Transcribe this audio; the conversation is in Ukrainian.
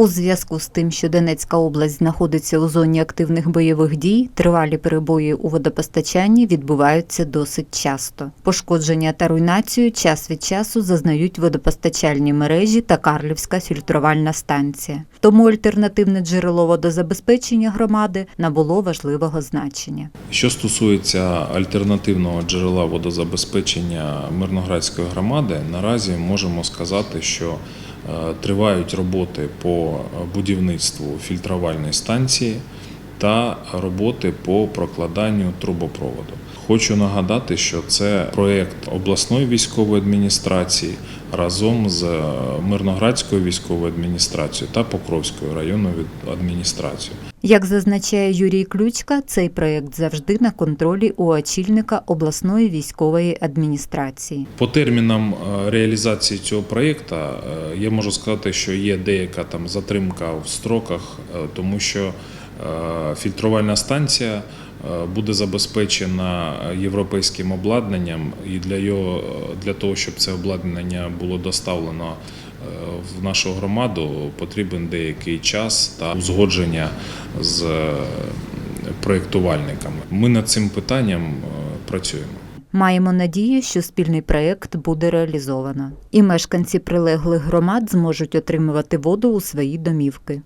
У зв'язку з тим, що Донецька область знаходиться у зоні активних бойових дій, тривалі перебої у водопостачанні відбуваються досить часто. Пошкодження та руйнацію час від часу зазнають водопостачальні мережі та Карлівська фільтрувальна станція. Тому альтернативне джерело водозабезпечення громади набуло важливого значення. Що стосується альтернативного джерела водозабезпечення Мирноградської громади, наразі можемо сказати, що тривають роботи по будівництву фільтрувальної станції та роботи по прокладанню трубопроводу. Хочу нагадати, що це проєкт обласної військової адміністрації разом з е, Мирноградською військовою адміністрацією та Покровською районною адміністрацією. Як зазначає Юрій Ключка, цей проєкт завжди на контролі у очільника обласної військової адміністрації. По термінам е, реалізації цього проєкту е, я можу сказати, що є деяка там затримка в строках, тому що фільтрувальна станція е, буде забезпечена європейським обладнанням, і для його для того, щоб це обладнання було доставлено е, в нашу громаду, потрібен деякий час та узгодження з е, проєктувальниками. Ми над цим питанням е, працюємо. Маємо надію, що спільний проєкт буде реалізовано, і мешканці прилеглих громад зможуть отримувати воду у свої домівки.